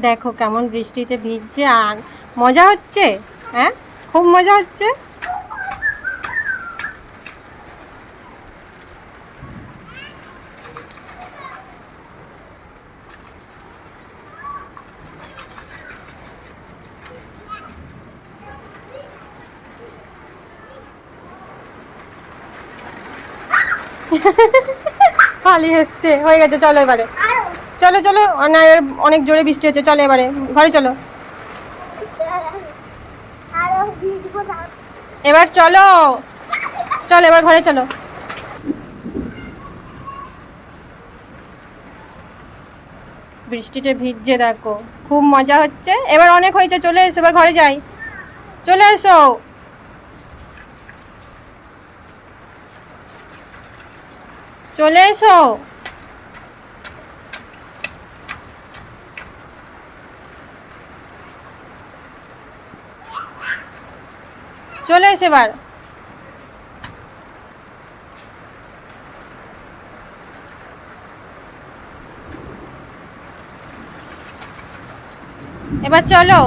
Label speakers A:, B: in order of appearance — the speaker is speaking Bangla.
A: দেখো কেমন বৃষ্টিতে ভিজছে আর মজা হচ্ছে? হ্যাঁ? খুব মজা হচ্ছে? পালিয়ে এসছে হয়ে গেছে, চলো এবারে। চলো চলো না অনেক জোরে বৃষ্টি হচ্ছে, চলো এবারে, ঘরে চলো। এবার চলো চলো, এবার ঘরে চলো। বৃষ্টিতে ভিজছে দেখো, খুব মজা হচ্ছে। এবার অনেক হয়েছে, চলে এসো, এবার ঘরে যাই। চলে এসো। চলে এসো। চলে এসে এবার। এবার চলো।